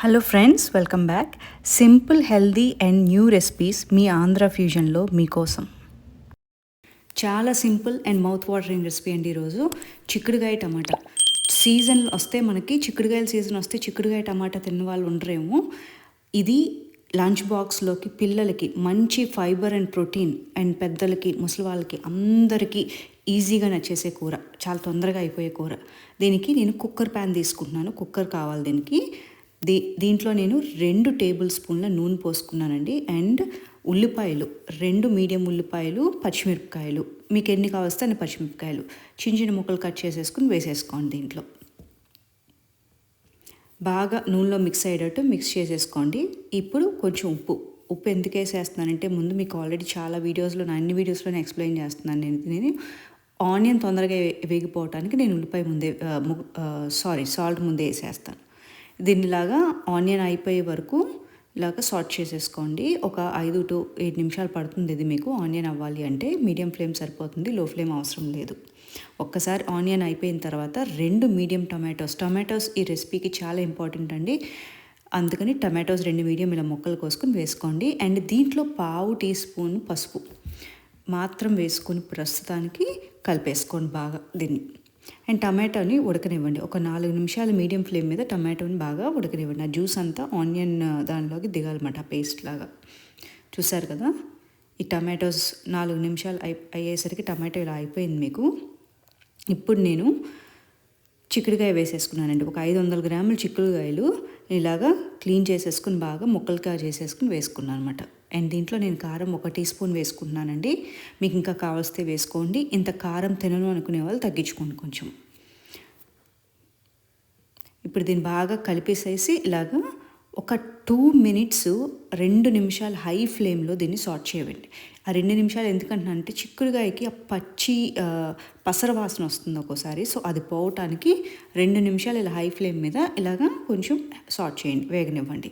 Hello friends welcome back simple healthy and new recipes మీ ఆంధ్ర ఫ్యూజన్లో మీకోసం. చాలా simple and mouth watering recipe అండి ఈరోజు. చిక్కుడుగాయ టమాటా. సీజన్ వస్తే మనకి చిక్కుడుగాయల సీజన్ వస్తే చిక్కుడుగాయ టమాటా తిన్న వాళ్ళు ఉండరేమో. ఇది లంచ్ బాక్స్లోకి పిల్లలకి మంచి ఫైబర్ అండ్ ప్రోటీన్ అండ్ పెద్దలకి ముసలి వాళ్ళకి అందరికీ ఈజీగా నచ్చేసే కూర. చాలా తొందరగా అయిపోయే కూర. దీనికి నేను కుక్కర్ ప్యాన్ తీసుకుంటున్నాను. కుక్కర్ కావాలి దీనికి. దీ దీంట్లో నేను రెండు టేబుల్ స్పూన్ల నూనె పోసుకున్నానండి. అండ్ ఉల్లిపాయలు రెండు మీడియం ఉల్లిపాయలు పచ్చిమిరపకాయలు. మీకు ఎన్ని కావస్తే అన్ని పచ్చిమిరపకాయలు. చిన్న చిన్న ముక్కలు కట్ చేసేసుకుని వేసేసుకోండి దీంట్లో. బాగా నూనెలో మిక్స్ అయ్యేటట్టు మిక్స్ చేసేసుకోండి. ఇప్పుడు కొంచెం ఉప్పు. ఉప్పు ఎందుకు వేసేస్తున్నానంటే ముందు మీకు ఆల్రెడీ చాలా వీడియోస్లో అన్ని వీడియోస్లోనే ఎక్స్ప్లెయిన్ చేస్తున్నాను నేను నేను. ఆనియన్ తొందరగా వేగిపోవటానికి నేను ఉల్లిపాయ ముందే సారీ సాల్ట్ ముందే వేసేస్తాను. దీనిలాగా ఆనియన్ అయిపోయే వరకు ఇలాగ సార్ట్ చేసేసుకోండి. ఒక ఐదు టు ఏడు నిమిషాలు పడుతుంది ఇది మీకు ఆనియన్ అవ్వాలి అంటే. మీడియం ఫ్లేమ్ సరిపోతుంది లో ఫ్లేమ్ అవసరం లేదు. ఒక్కసారి ఆనియన్ అయిపోయిన తర్వాత రెండు మీడియం టొమాటోస్ టొమాటోస్ ఈ రెసిపీకి చాలా ఇంపార్టెంట్ అండి. అందుకని టమాటోస్ రెండు మీడియం ఇలా ముక్కలు కోసుకొని వేసుకోండి. అండ్ దీంట్లో పావు టీ స్పూన్ పసుపు మాత్రం వేసుకొని ప్రస్తుతానికి కలిపేసుకోండి బాగా దీన్ని. అండ్ టమాటోని ఉడకనివ్వండి. ఒక నాలుగు నిమిషాలు మీడియం ఫ్లేమ్ మీద టమాటోని బాగా ఉడకనివ్వండి. ఆ జ్యూస్ అంతా ఆనియన్ దానిలోకి దిగాలన్నమాట పేస్ట్ లాగా. చూసారు కదా? ఈ టమాటోస్ నాలుగు నిమిషాలు అయి అయ్యేసరికి టమాటో ఇలా అయిపోయింది మీకు. ఇప్పుడు నేను చిక్కుడుకాయ వేసేసుకున్నానండి. ఒక ఐదు వందల గ్రాముల చిక్కుడుకాయలు ఇలాగా క్లీన్ చేసేసుకుని బాగా ముక్కలుగా చేసేసుకుని వేసుకున్నాను అనమాట అండ్ దీంట్లో నేను కారం ఒక టీ స్పూన్ వేసుకుంటున్నానండి. మీకు ఇంకా కావలిస్తే వేసుకోండి. ఇంత కారం తినను అనుకునే వాళ్ళు తగ్గించుకోండి కొంచెం. ఇప్పుడు దీన్ని బాగా కలిపేసేసి ఇలాగా ఒక టూ మినిట్స్ రెండు నిమిషాలు హై ఫ్లేమ్లో దీన్ని సార్ట్ చేయండి. ఆ రెండు నిమిషాలు ఎందుకంటున్నా అంటే చిక్కుడుగాయకి ఆ పచ్చి పసర వాసన వస్తుంది ఒక్కోసారి. సో అది పోవటానికి రెండు నిమిషాలు ఇలా హై ఫ్లేమ్ మీద ఇలాగా కొంచెం సార్ట్ చేయండి వేగనివ్వండి.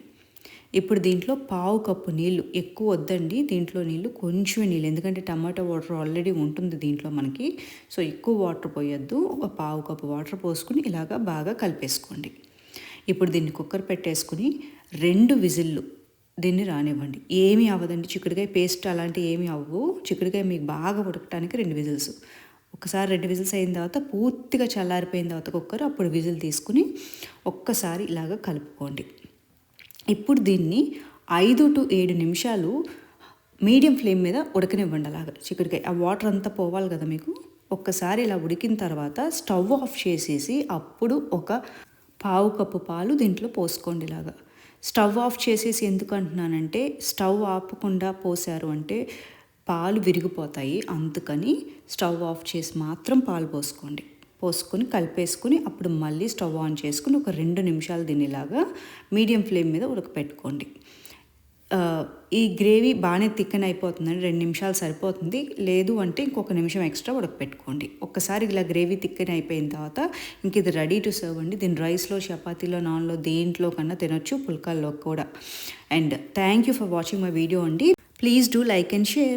ఇప్పుడు దీంట్లో పావు కప్పు నీళ్ళు ఎక్కువ వద్దండి. దీంట్లో నీళ్ళు కొంచెం నీళ్ళు. ఎందుకంటే టమాటో వాటర్ ఆల్రెడీ ఉంటుంది దీంట్లో మనకి. సో ఎక్కువ వాటర్ పోయొద్దు. ఒక పావు కప్పు వాటర్ పోసుకుని ఇలాగా బాగా కలిపేసుకోండి. ఇప్పుడు దీన్ని కుక్కర్ పెట్టేసుకుని రెండు విజిల్లు దీన్ని రానివ్వండి. ఏమీ అవ్వదండి. చిక్కుడుకాయ పేస్ట్ అలాంటివి ఏమీ అవ్వవు చిక్కుడుకాయ మీకు బాగా ఉడకటానికి రెండు విజిల్స్. ఒకసారి రెండు విజిల్స్ అయిన తర్వాత పూర్తిగా చల్లారిపోయిన తర్వాత కుక్కర్ అప్పుడు విజిల్ తీసుకుని ఒక్కసారి ఇలాగ కలుపుకోండి. ఇప్పుడు దీన్ని ఐదు టు ఏడు నిమిషాలు మీడియం ఫ్లేమ్ మీద ఉడకనివ్వండి అలాగా చిక్కుడుకాయ. ఆ వాటర్ అంతా పోవాలి కదా మీకు. ఒక్కసారి ఇలా ఉడికిన తర్వాత స్టవ్ ఆఫ్ చేసేసి అప్పుడు ఒక పావు కప్పు పాలు దీంట్లో పోసుకోండి ఇలాగా. స్టవ్ ఆఫ్ చేసేసి ఎందుకు అంటున్నానంటే స్టవ్ ఆపకుండా పోసారు అంటే పాలు విరిగిపోతాయి. అందుకని స్టవ్ ఆఫ్ చేసి మాత్రం పాలు పోసుకోండి. పోసుకొని కలిపేసుకుని అప్పుడు మళ్ళీ స్టవ్ ఆన్ చేసుకుని ఒక రెండు నిమిషాలు దీనిలాగా మీడియం ఫ్లేమ్ మీద ఉడకపెట్టుకోండి. ఈ గ్రేవీ బాగానే తిక్కన అయిపోతుందండి రెండు నిమిషాలు సరిపోతుంది. లేదు అంటే ఇంకొక నిమిషం ఎక్స్ట్రా ఉడకపెట్టుకోండి. ఒక్కసారి ఇలా గ్రేవీ థిక్కన్ అయిపోయిన తర్వాత ఇంక ఇది రెడీ టు సర్వ్ అండి. దీని రైస్లో చపాతీలో నాన్లో దేంట్లో కన్నా తినొచ్చు పుల్కాల్లో కూడా. And thank you for watching my video అండి. Please do like and share.